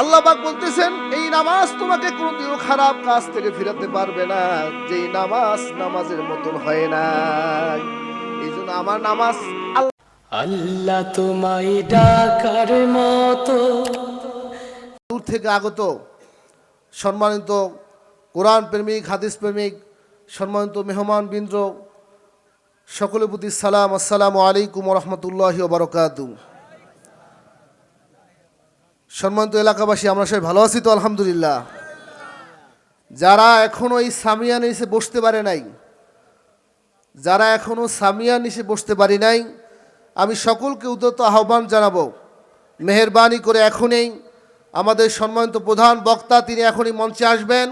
আল্লাহ পাক বলতেছেন এই নামাজ তোমাকে কোনোদিনও খারাপ কাজ থেকে ফিরাতে পারবে না। যেই নামাজ নামাজের মতন হয় না। এই জন্য আমার নামাজ আল্লাহ আল্লাহ তোমায় ডাকার মতো। দূর থেকে আগত সম্মানিত কোরআন প্রেমিক হাদিস প্রেমিক সম্মানিত মেহমান বিন্দ্র সকলের প্রতি সালাম আসসালামু আলাইকুম রহমতুল্লাহ বারকাত সম্মানিত এলাকাবাসী, আমরা সবাই ভালো আছি তো, আলহামদুলিল্লাহ। যারা এখনও এই সামিয়া নিচে বসতে পারে নাই, যারা এখনও সামিয়া নিচে বসতে পারি নাই, আমি সকলকে উদ্যত আহ্বান জানাব, মেহরবানি করে এখনই আমাদের সম্মানিত প্রধান বক্তা, তিনি এখনই মঞ্চে আসবেন।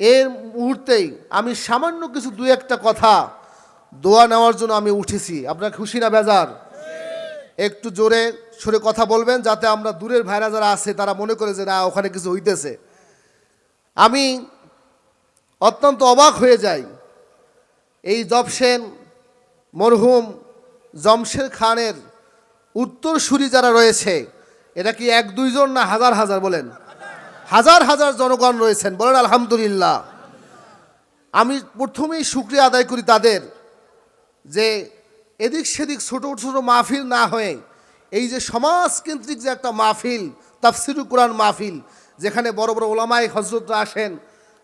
এর মুহূর্তেই আমি সামান্য কিছু দু একটা কথা দোয়া নেওয়ার জন্য আমি উঠেছি। আপনার খুশি না, বেজার? একটু জোরে সরে কথা বলবেন যাতে আমরা দূরের ভাইরা যারা আছে, তারা মনে করে যে না, ওখানে কিছু হইতেছে। আমি অত্যন্ত অবাক হয়ে যাই। এই জবসেন মরহুম, জমশের খানের উত্তরসূরি যারা রয়েছে এটা কি এক দুইজন না হাজার হাজার বলেন? হাজার হাজার জনগণ রয়েছেন, বলেন আলহামদুলিল্লাহ। আমি প্রথমেই শুক্রিয়া আদায় করি তাদের যে এদিক সেদিক ছোটো ছোটো মাহফিল না হয়ে এই যে সমাজকেন্দ্রিক যে একটা মাহফিল তাফসিরু কোরআন মাহফিল, যেখানে বড় বড় ওলামাই হজরতরা আসেন,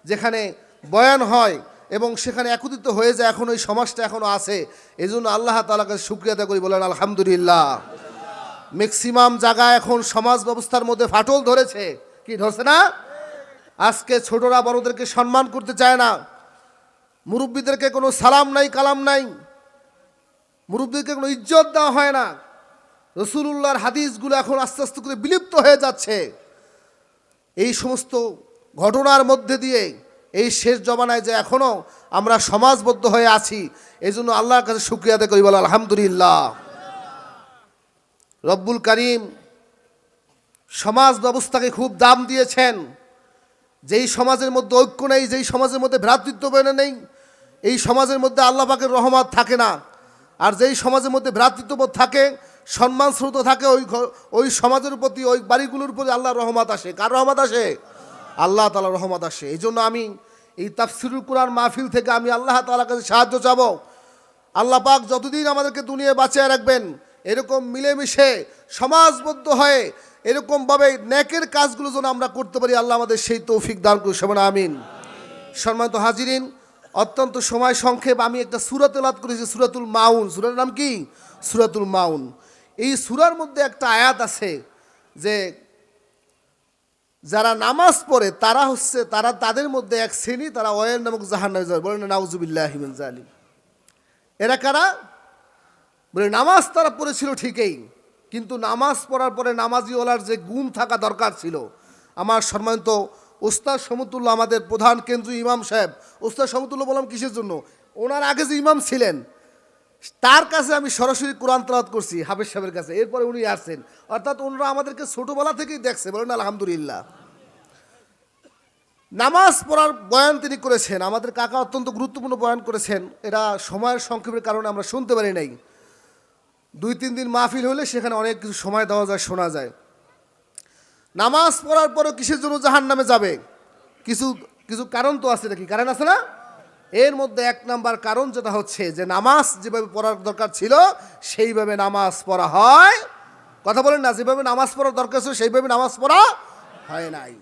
যেখানে বয়ান হয় এবং সেখানে একত্রিত হয়ে যায়, এখন ওই সমাজটা এখনও আছে এই জন্য আল্লাহ তালা কাছে শুক্রিয়া করি, বলেন আলহামদুলিল্লাহ। ম্যাক্সিমাম জায়গা এখন সমাজ ব্যবস্থার মধ্যে ফাটল ধরেছে। কি ধরছে না? আজকে ছোটরা বড়দেরকে সম্মান করতে চায় না। মুরব্বীদেরকে কোনো সালাম নাই, কালাম নাই। মুরব্বীদেরকে কোনো ইজ্জত দেওয়া হয় না। রসুলুল্লাহর হাদিসগুলো এখন আস্তে আস্তে করে বিলুপ্ত হয়ে যাচ্ছে। এই সমস্ত ঘটনার মধ্যে দিয়ে এই শেষ জমানায় যে এখনও আমরা সমাজবদ্ধ হয়ে আছি এই জন্য আল্লাহর কাছে শুক্রিয়া আদায় করি বলো আলহামদুলিল্লাহ। রব্বুল করিম সমাজ ব্যবস্থাকে খুব দাম দিয়েছেন। যেই সমাজের মধ্যে ঐক্য নেই, যেই সমাজের মধ্যে ভ্রাতৃত্ব বেনে নেই, এই সমাজের মধ্যে আল্লাহ পাকের রহমত থাকে না। আর যেই সমাজের মধ্যে ভ্রাতৃত্ববোধ থাকে সম্মান থাকে, ওই ওই সমাজের প্রতি, ওই বাড়িগুলোর প্রতি আল্লাহর রহমত আসে। কার রহমত আসে? আল্লাহ তালা রহমত আসে। এই জন্য আমি এই তাফসিরুল কোরআন মাহফিল থেকে আমি আল্লাহ তালার কাছে সাহায্য চাবো। আল্লাহ পাক যতদিন আমাদেরকে দুনিয়ায় বাঁচিয়ে রাখবেন, এরকম মিলেমিশে, সমাজবদ্ধ হয়ে, এরকমভাবে ন্যাকের কাজগুলো যেন আমরা করতে পারি, আল্লাহ আমাদের সেই তৌফিক দান করুন সমান আমিন। সম্মানিত হাজিরিন অত্যন্ত সময় সংক্ষেপ, আমি একটা সুরাত লাদ করেছি, সুরাতুল মাউন। সুরার নাম কি? সুরাতুল মাউন। এই সুরার মধ্যে একটা আয়াত আছে যে, যারা নামাজ পড়ে, তারা হচ্ছে, তারা তাদের মধ্যে এক শ্রেণি, তারা অয়েল নামক জাহান নামে যাবে বলেন, নাউজুবিল্লাহ হিমিন জালিম এরা কারা? বলে, নামাজ তারা পড়েছিল ঠিকই, কিন্তু নামাজ পড়ার পরে নামাজিওয়ালার যে গুণ থাকা দরকার ছিল, আমার সম্মানিত ওস্তাদ সমতুল্লাহ আমাদের প্রধান কেন্দ্রীয় ইমাম সাহেব। ওস্তাদ সমতুল্লাহ বললাম, কিসের জন্য? ওনার আগে যে ইমাম ছিলেন, তার কাছে আমি সরাসরি কোরআন তালাত করছি হাফেজ সাহেবের কাছে। এরপরে উনি আসছেন। অর্থাৎ ওনারা আমাদেরকে ছোটোবেলা থেকেই দেখছে। বলেন, আলহামদুলিল্লাহ। নামাজ পড়ার বয়ান তিনি করেছেন, আমাদের কাকা অত্যন্ত গুরুত্বপূর্ণ বয়ান করেছেন। এরা সময়ের সংক্ষেপের কারণে আমরা শুনতে পারি নাই। দুই, তিন দিন মাহফিল হলে সেখানে অনেক কিছু সময় দেওয়া যায়, শোনা যায়। নামাজ পড়ার পরও কিসের জন্য জাহান নামে যাবে? কিছু কিছু কারণ তো আছে নাকি? কারণ আছে না? এর মধ্যে এক নাম্বার কারণ যেটা হচ্ছে যে নামাজ যেভাবে পড়ার দরকার ছিল, সেইভাবে নামাজ পড়া হয়। কথা বলেন না, যেভাবে নামাজ পড়ার দরকার ছিল, সেইভাবে নামাজ পড়া হয় নাই।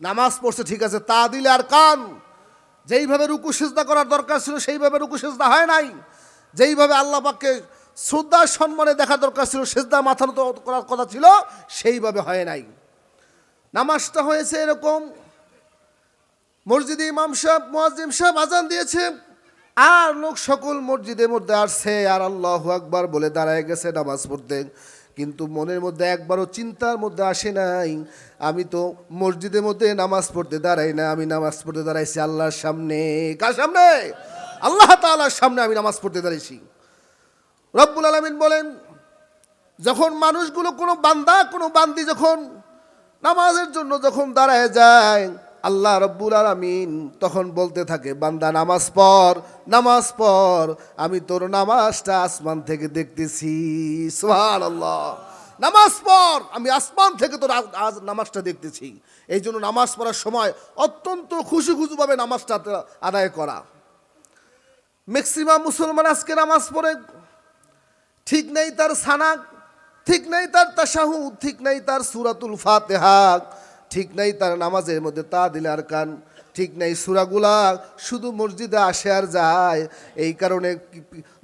নামাজ পড়ছে, ঠিক আছে, তা দিলে আর কান? যেইভাবে রুকু, সেজদা করার দরকার ছিল, সেইভাবে রুকু, সেজদা হয় নাই। যেইভাবে আল্লাহ পাককে শ্রদ্ধা সম্মানে দেখা দরকার ছিল, সেজদা মাথা নত করার কথা ছিল, সেইভাবে হয় নাই। নামাজটা হয়েছে এরকম। মসজিদে ইমাম সাহেব মুয়াজ্জিম সাহেব আজান দিয়েছে, আর লোক সকল মসজিদের মধ্যে আসছে, আর আল্লাহ আকবার বলে দাঁড়ায় গেছে নামাজ পড়তে। কিন্তু মনের মধ্যে একবারও চিন্তার মধ্যে আসে নাই, আমি তো মসজিদের মধ্যে নামাজ পড়তে দাঁড়াই না, আমি নামাজ পড়তে দাঁড়াইছি আল্লাহর সামনে। কার সামনে? আল্লাহ তাআলার সামনে আমি নামাজ পড়তে দাঁড়াইছি। রব্বুল আলমিন বলেন, যখন মানুষগুলো কোনো বান্দা, কোনো বান্দি যখন নামাজের জন্য যখন দাঁড়ায় যায়, আল্লাহ রব্বুল আলমিন তখন বলতে থাকে, বান্দা, নামাজ পড় নামাজ পড়, আমি তোর নামাজটা আসমান থেকে দেখতেছি। সোহান আল্লাহ নামাজ পড়, আমি আসমান থেকে তোর আজ- নামাজটা দেখতেছি। এই জন্য নামাজ পড়ার সময় অত্যন্ত খুশি খুশুভাবে নামাজটা আদায় করা। ম্যাক্সিমাম মুসলমান আজকে নামাজ পড়ে, ঠিক নেই তার সানাক। ঠিক নেই তার তাসাহুদ ঠিক নেই তার সুরাতুল ফাতেহা, ঠিক নেই তার নামাজের মধ্যে তা দিলে আর কান, ঠিক নেই সুরাগুলা শুধু মসজিদে আসে আর যায়। এই কারণে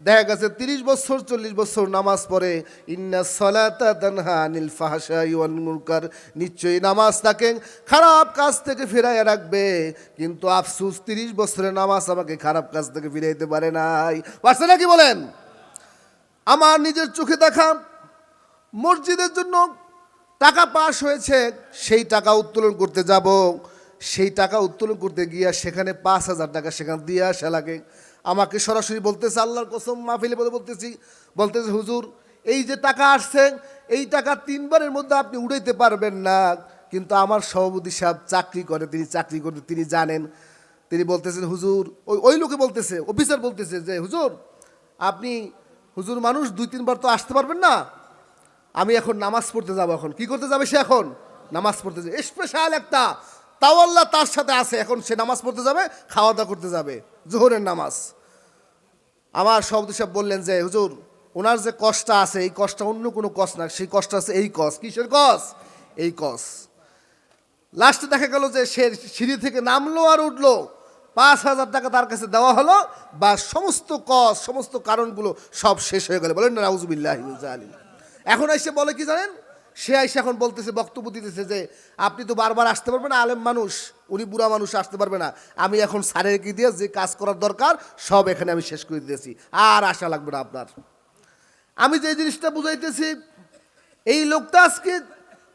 দেখা গেছে তিরিশ বছর, চল্লিশ বছর নামাজ পড়ে, ইন্না সলাতা তানহা আনিল ফাহশাই ওয়াল মুনকার নিশ্চয়ই নামাজ তাকে খারাপ কাজ থেকে ফিরাইয়া রাখবে। কিন্তু আফসুস, তিরিশ বছরের নামাজ আমাকে খারাপ কাজ থেকে ফিরাইতে পারে নাই। পারছে না কি বলেন? আমার নিজের চোখে দেখা মসজিদের জন্য টাকা পাস হয়েছে, সেই টাকা উত্তোলন করতে যাব। সেই টাকা উত্তোলন করতে গিয়া সেখানে পাঁচ হাজার টাকা সেখানে দিয়ে আসা লাগে। আমাকে সরাসরি বলতেছে, আল্লাহর কসম, মাহফিলে বলে বলতেছি। বলতেছে, হুজুর, এই যে টাকা আসছে, এই টাকা তিনবারের মধ্যে আপনি উড়াইতে পারবেন না। কিন্তু আমার সভাপতি সাহেব চাকরি করে, তিনি চাকরি করতে তিনি জানেন। তিনি বলতেছেন, হুজুর, ওই ওই লোকে বলতেছে, অফিসার বলতেছে যে, হুজুর, আপনি, হুজুর মানুষ দুই, তিনবার তো আসতে পারবেন না। আমি এখন নামাজ পড়তে যাব এখন। কি করতে যাবে সে এখন? নামাজ পড়তে যাবে। স্পেশাল একটা তাওয়াল্লা তার সাথে আছে। এখন সে নামাজ পড়তে যাবে খাওয়া দাওয়া করতে যাবে। জোহরের নামাজ। আমার সভাপতি সাহেব বললেন যে, হুজুর, ওনার যে কষ্টটা আছে, এই কষ্টটা অন্য কোনো কষ্ট না। সেই কষ্ট আছে এই কস কিসের কস এই কস লাস্টে দেখা গেল যে সে সিঁড়ি থেকে নামলো আর উঠল। পাঁচ হাজার টাকা তার কাছে দেওয়া হলো বা সমস্ত কস সমস্ত কারণগুলো সব শেষ হয়ে গেল। বলেন না রাউজুবিল্লাহ আলী এখন এসে বলে কি জানেন? সে এসে এখন বলতেছে, বক্তব্য দিতেছে যে, আপনি তো বারবার আসতে পারবেন না, আলেম মানুষ, উনি বুড়া মানুষ, আসতে পারবে না। আমি এখন সারের কি দিয়ে, যে কাজ করার দরকার, সব এখানে আমি শেষ করে দিয়েছি আর আশা লাগবে না আপনার। আমি যে জিনিসটা বুঝাইতেছি, এই লোকটা আজকে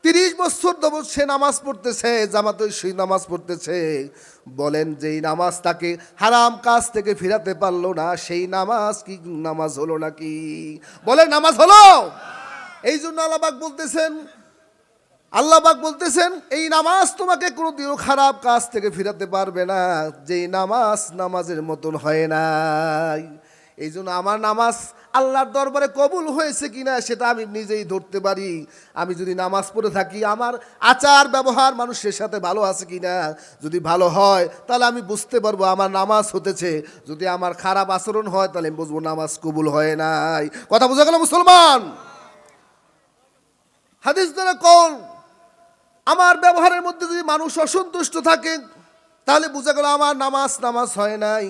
তিরিশ বছর ধরে সে নামাজ পড়তেছে, জামাতে সেই নামাজ পড়তেছে। বলেন যে নামাজ তাকে হারাম কাজ থেকে ফিরাতে পারল না, সেই নামাজ কি, নামাজ হলো নাকি? বলেন, নামাজ হলো? এই জন্য আল্লাহবাক বলতেছেন আল্লাহবাক বলতেছেন, এই নামাজ তোমাকে কোনোদিনও খারাপ কাজ থেকে ফিরাতে পারবে না। যেই নামাজ নামাজের মতন হয় নাই। এই জন্য আমার নামাজ আল্লাহর দরবারে কবুল হয়েছে কিনা সেটা আমি নিজেই ধরতে পারি। আমি যদি নামাজ পড়ে থাকি, আমার আচার ব্যবহার মানুষের সাথে ভালো আছে কিনা? যদি ভালো হয়, তাহলে আমি বুঝতে পারব আমার নামাজ হতেছে। যদি আমার খারাপ আচরণ হয়, তাহলে আমি বুঝব নামাজ কবুল হয় নাই। কথা বোঝা গেল মুসলমান? হাদিস দ্বারা কল, আমার ব্যবহারের মধ্যে যদি মানুষ অসন্তুষ্ট থাকে, তাহলে বোঝা গেল আমার নামাজ নামাজ হয় নাই।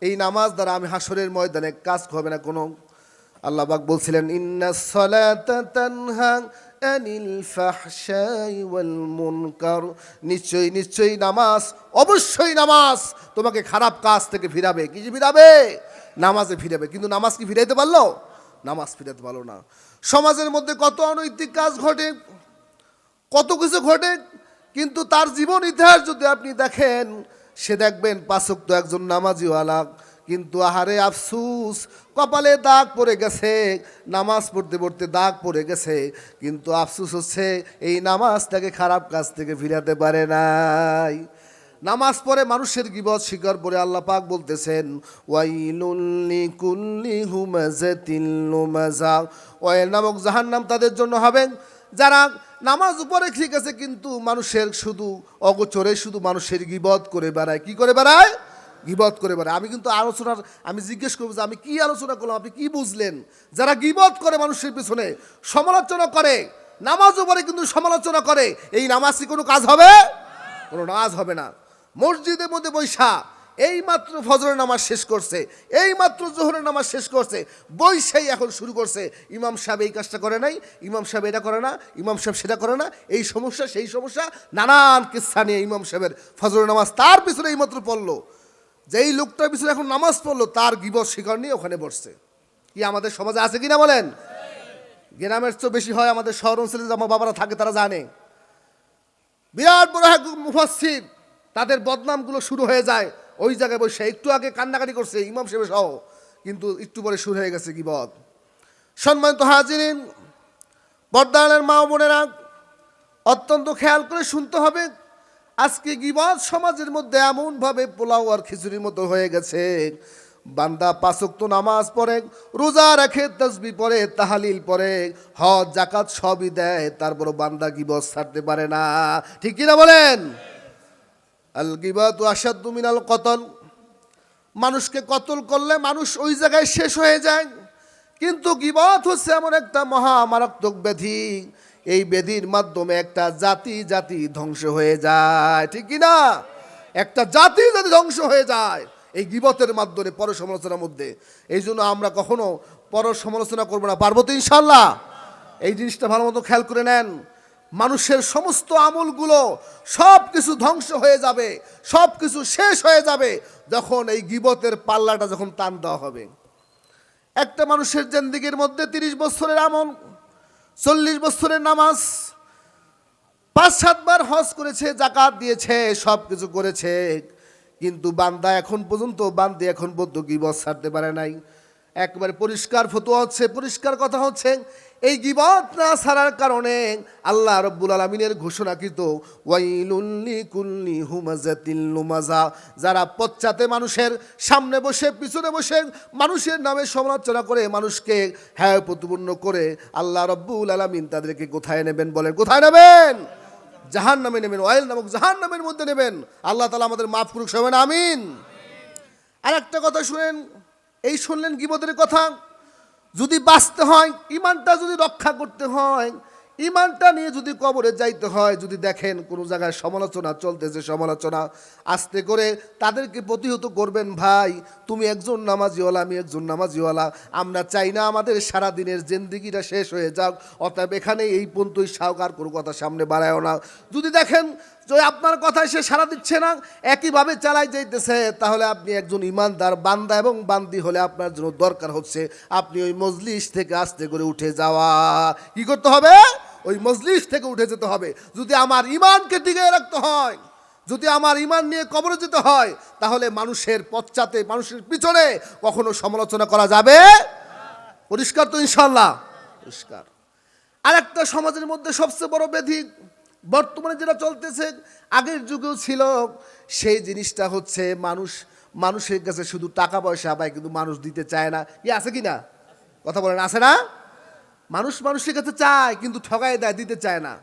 এই নামাজ দ্বারা আমি হাসরের ময়দানে কাজ হবে না কোনো। আল্লাহ পাক বলছিলেন, ইন্না নিশ্চয়ই নিশ্চয়ই নামাজ, অবশ্যই নামাজ তোমাকে খারাপ কাজ থেকে ফিরাবে। কি ফিরাবে? নামাজে ফিরাবে। কিন্তু নামাজ কি ফিরাইতে পারল? নামাজ ফিরাতে পারল না। সমাজের মধ্যে কত অনৈতিক কাজ ঘটে, কত কিছু ঘটে, কিন্তু তার জীবন ইতিহাস যদি আপনি দেখেন, সে দেখবেন পাচক তো একজন নামাজিওয়ালা, কিন্তু আহারে আফসুস, কপালে দাগ পড়ে গেছে, নামাজ পড়তে পড়তে দাগ পড়ে গেছে, কিন্তু আফসুস হচ্ছে এই নামাজটাকে খারাপ কাজ থেকে ফিরাতে পারে নাই। নামাজ পড়ে মানুষের গিবত শিকার পরে আল্লাহ পাক বলতেছেন ওয়াইলুল্লি কুল্লি হুমাজাতিল লুমাজা ওয়াইল নামক জাহান্নাম তাদের জন্য হবে। যারা নামাজ উপরে ঠিক আছে কিন্তু মানুষের শুধু অগোচরে শুধু মানুষের গিবত করে বেড়ায়, কি করে বেড়ায়? গিবত করে বেড়ায়। আমি কিন্তু আলোচনার, আমি জিজ্ঞেস করব যে আমি কি আলোচনা করলাম, আপনি কি বুঝলেন? যারা গিবত করে মানুষের পিছনে সমালোচনা করে, নামাজ উপরে কিন্তু সমালোচনা করে, এই নামাজ কি কোনো কাজ হবে? কোনো নামাজ হবে না। মসজিদের মধ্যে বৈশা এই মাত্র ফজরের নামাজ শেষ করছে এই মাত্র জোহরের নামাজ শেষ করছে, বৈশাই এখন শুরু করছে। ইমাম সাহেব এই কাজটা করে নাই, ইমাম সাহেব এটা করে না, ইমাম সাহেব সেটা করে না, এই সমস্যা, সেই সমস্যা, নানান কিস্সা নিয়ে ইমাম সাহেবের ফজরের নামাজ তার পিছনে এই মাত্র পড়ল। যেই লোকটার পিছনে এখন নামাজ পড়ল, তার গিবত শিকার নিয়ে ওখানে বসছে। কি আমাদের সমাজে আছে কিনা বলেন? গ্রামের চেয়ে বেশি হয় আমাদের শহর অঞ্চলে আমার বাবারা থাকে তারা জানে। বিরাট বড় এক তাদের বদনামগুলো শুরু হয়ে যায়। ওই জায়গায় বসে একটু আগে কান্নাকাটি করছে ইমাম সাহেব সহ। কিন্তু একটু পরে শুরু হয়ে গেছে কি বদ সম্মানিত হাজিরিন, বর্দানের মা বোনেরা, অত্যন্ত খেয়াল করে শুনতে হবে, আজকে গিবদ সমাজের মধ্যে এমনভাবে পোলাও আর খিচুড়ির মতো হয়ে গেছে। বান্দা পাঁচক্ত নামাজ পড়ে, রোজা রাখে তসবি পড়ে, তাহালিল পড়ে, হজ জাকাত সবই দেয় তারপর বান্দা গিবত ছাড়তে পারে না। ঠিক কিনা বলেন? আল গিবাত আসাদু মিনাল কতল। মানুষকে কতল করলে মানুষ ওই জায়গায় শেষ হয়ে যায়। কিন্তু গিবত হচ্ছে এমন একটা মহা মারাত্মক ব্যাধি এই ব্যাধির মাধ্যমে একটা জাতি জাতি ধ্বংস হয়ে যায়। ঠিক না? একটা জাতি জাতি ধ্বংস হয়ে যায়, এই গিবতের মাধ্যমে পর সমালোচনার মধ্যে। এই জন্য আমরা কখনো পর সমালোচনা করব না। পারব তো ইনশাল্লাহ? এই জিনিসটা ভালো মতো খেয়াল করে নেন। মানুষের সমস্ত আমলগুলো সব কিছু ধ্বংস হয়ে যাবে, সব কিছু শেষ হয়ে যাবে যখন এই গিবতের পাল্লাটা যখন টান দেওয়া হবে। একটা মানুষের জেন্দিগির মধ্যে তিরিশ বছরের আমল, চল্লিশ বছরের নামাজ, পাঁচ সাতবার হজ করেছে, জাকাত দিয়েছে, সব কিছু করেছে। কিন্তু বান্দা এখন পর্যন্ত, বান্দি এখন পর্যন্ত গিবত ছাড়তে পারে নাই। একবারে পরিষ্কার ফটো হচ্ছে, পরিষ্কার কথা হচ্ছে, এই গিবত না ছাড়ার কারণে আল্লাহ রব্বুল আলমিনের ঘোষণাকৃত ওয়াইলুল্লি কুল্লি হুমাজাতিল লুমাজা যারা পশ্চাতে মানুষের সামনে বসে, পিছনে বসে মানুষের নামে সমালোচনা করে মানুষকে হ্যাঁ প্রতিপূর্ণ করে আল্লাহ রব্বুল আলমিন তাদেরকে কোথায় নেবেন বলেন? কোথায় নেবেন? জাহান নামে নেবেন, ওয়াইল নামক জাহান নামের মধ্যে নেবেন। আল্লাহ তালা আমাদের মাফ করুক সবাই, আমিন। আর একটা কথা শুনেন এই শুনলেন গিবদের কথা? যদি বাঁচতে হয় ইমানটা যদি রক্ষা করতে হয় ইমানটা নিয়ে যদি কবরে যাইতে হয়, যদি দেখেন কোনো জায়গায় সমালোচনা চলতেছে, সমালোচনা আস্তে করে তাদেরকে প্রতিহত করবেন, ভাই, তুমি একজন নামাজিওয়ালা, আমি একজন নামাজিওয়ালা। আমরা চাই না আমাদের সারা দিনের জেন্দিগিটা শেষ হয়ে যাক, অতএব এখানে এই পর্যন্তই সাহকার, কোনো কথা সামনে বাড়ায়ও না। যদি দেখেন যে আপনার কথায় সে সারা দিচ্ছে না, একইভাবে চালাই যাইতেছে, তাহলে আপনি একজন ইমানদার বান্দা এবং বান্দি হলে আপনার জন্য দরকার হচ্ছে আপনি ওই মজলিস থেকে আস্তে করে উঠে যাওয়া। কি করতে হবে? ওই মজলিস থেকে উঠে যেতে হবে। যদি আমার ইমানকে টিকিয়ে রাখতে হয়, যদি আমার ইমান নিয়ে কবরে যেতে হয়, তাহলে মানুষের পশ্চাতে, মানুষের পিছনে কখনো সমালোচনা করা যাবে? পরিষ্কার তো ইনশাল্লাহ পরিষ্কার। আর একটা সমাজের মধ্যে সবচেয়ে বড় ব্যাধি বর্তমানে যেটা চলতেছে, আগের যুগেও ছিল, সেই জিনিসটা হচ্ছে মানুষ, মানুষের কাছে শুধু টাকা পয়সা পায়, কিন্তু মানুষ দিতে চায় না। ইয়ে আছে কি না? কথা বলেন, আছে না? মানুষ মানুষের কাছে চায়, কিন্তু ঠগায় দেয়, দিতে চায় না।